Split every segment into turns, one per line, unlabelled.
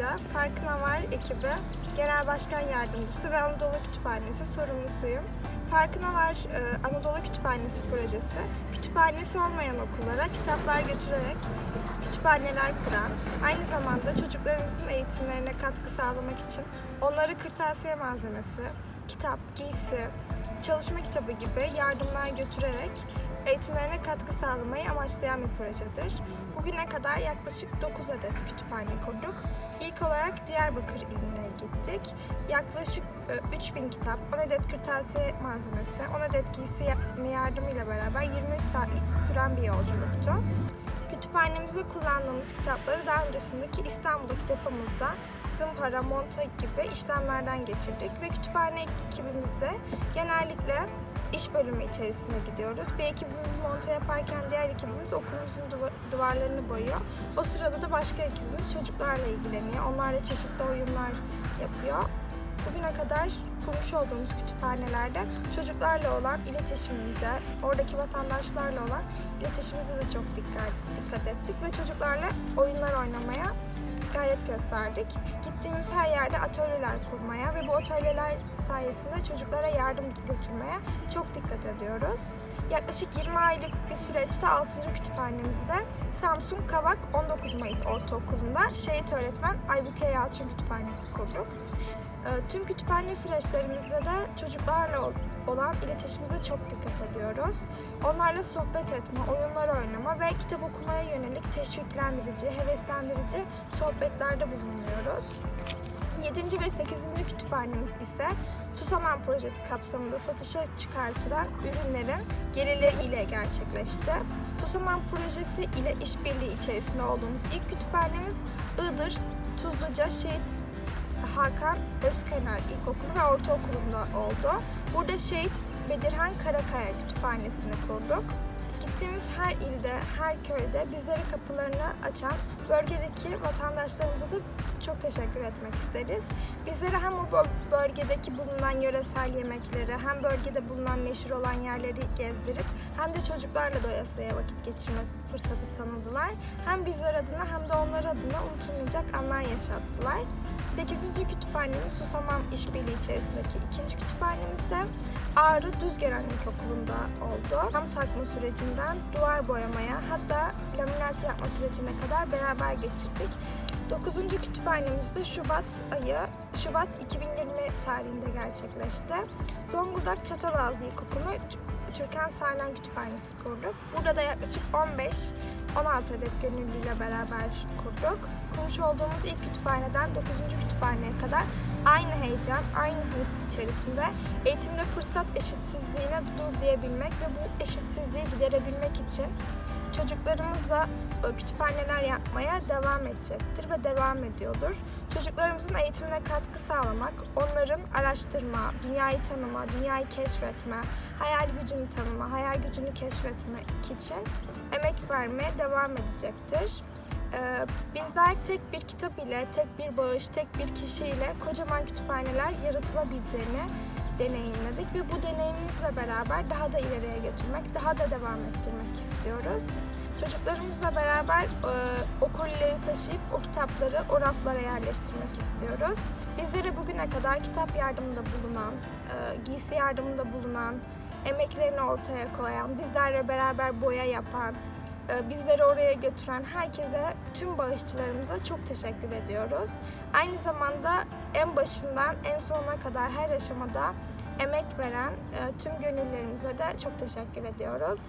ayrıca Farkına Var ekibi Genel Başkan Yardımcısı ve Anadolu Kütüphanesi sorumlusuyum. Farkına Var e, Anadolu Kütüphanesi projesi, kütüphanesi olmayan okullara kitaplar götürerek kütüphaneler kuran, aynı zamanda çocuklarımızın eğitimlerine katkı sağlamak için onlara kırtasiye malzemesi, kitap, giysi, çalışma kitabı gibi yardımlar götürerek eğitimlerine katkı sağlamayı amaçlayan bir projedir. Bugüne kadar yaklaşık 9 adet kütüphane kurduk. İlk olarak Diyarbakır iline gittik. Yaklaşık e, 3000 kitap, 10 adet kırtasiye malzemesi, 10 adet giysi ya- yardımıyla beraber 23 saatlik süren bir yolculuktu. Kütüphanemizde kullandığımız kitapları daha öncesindeki İstanbul'daki depomuzda zımpara, monta gibi işlemlerden geçirdik ve kütüphane ekibimizde genellikle iş bölümü içerisine gidiyoruz. Bir ekibimiz monta yaparken diğer ekibimiz okulumuzun duva- duvarlarını boyuyor. O sırada da başka ekibimiz çocuklarla ilgileniyor. Onlarla çeşitli oyunlar yapıyor. Bugüne kadar kurmuş olduğumuz kütüphanelerde çocuklarla olan iletişimimize, oradaki vatandaşlarla olan iletişimimize de çok dikkat, dikkat ettik ve çocuklarla oyunlar oynamaya gayret gösterdik. Gittiğimiz her yerde atölyeler kurmaya ve bu atölyeler sayesinde çocuklara yardım götürmeye çok dikkat ediyoruz. Yaklaşık 20 aylık bir süreçte 6. kütüphanemizde Samsun Kavak 19 Mayıs Ortaokulu'nda Şehit Öğretmen Aybüke Yalçın Kütüphanesi kurduk. Ee, Tüm kütüphane süreçlerimizde de çocuklarla ol- olan iletişimimize çok dikkat ediyoruz. Onlarla sohbet etme, oyunlar oynama ve kitap okumaya yönelik teşviklendirici, heveslendirici sohbetlerde bulunuyoruz. 7. ve 8. kütüphanemiz ise Susaman projesi kapsamında satışa çıkartılan ürünlerin gelirleri ile gerçekleşti. Susaman projesi ile işbirliği içerisinde olduğumuz ilk kütüphanemiz Iğdır, Tuzluca, Şehit Hakan Özkenar İlkokulu ve Ortaokulu'nda oldu. Burada Şehit Bedirhan Karakaya Kütüphanesi'ni kurduk. Gittiğimiz her ilde, her köyde bizlere kapılarını açan bölgedeki vatandaşlarımıza da çok teşekkür etmek isteriz. Bizlere hem o bö- bölgedeki bulunan yöresel yemekleri, hem bölgede bulunan meşhur olan yerleri gezdirip hem de çocuklarla doyasıya vakit geçirme fırsatı tanıdılar. Hem bizler adına hem de onlar adına unutulmayacak anlar yaşattılar. 8. kütüphanemiz Susamam İşbirliği içerisindeki ikinci kütüphanemizde Ağrı Düzgören İlkokulu'nda oldu. Tam takma sürecinden duvar boyamaya hatta laminat yapma sürecine kadar beraber geçirdik. 9. kütüphanemizde Şubat ayı, Şubat 2020 tarihinde gerçekleşti. Zonguldak Çatalazı İlkokulu Türkan Sağlam Kütüphanesi kurduk. Burada da yaklaşık 15-16 adet gönüllüyle beraber kurduk. Kurmuş olduğumuz ilk kütüphaneden 9. kütüphaneye kadar aynı heyecan, aynı hırs içerisinde eğitimde fırsat eşitsizliğine dur diyebilmek ve bu eşitsizliği giderebilmek için çocuklarımızla e, kütüphaneler yapmaya devam edecektir ve devam ediyordur. Çocuklarımızın eğitimine katkı sağlamak, onların araştırma, dünyayı tanıma, dünyayı keşfetme, hayal gücünü tanıma, hayal gücünü keşfetmek için emek vermeye devam edecektir. Ee, bizler tek bir kitap ile, tek bir bağış, tek bir kişiyle kocaman kütüphaneler yaratılabileceğini deneyimledik ve bu deneyimimizle beraber daha da ileriye götürmek, daha da devam ettirmek istiyoruz. Çocuklarımızla beraber e, o taşıyıp o kitapları o raflara yerleştirmek istiyoruz. Bizlere bugüne kadar kitap yardımında bulunan, e, giysi yardımında bulunan, emeklerini ortaya koyan, bizlerle beraber boya yapan, bizleri oraya götüren herkese, tüm bağışçılarımıza çok teşekkür ediyoruz. Aynı zamanda en başından en sonuna kadar her aşamada emek veren e, tüm gönüllerimize de çok teşekkür ediyoruz.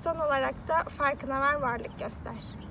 Son olarak da farkına var, varlık göster.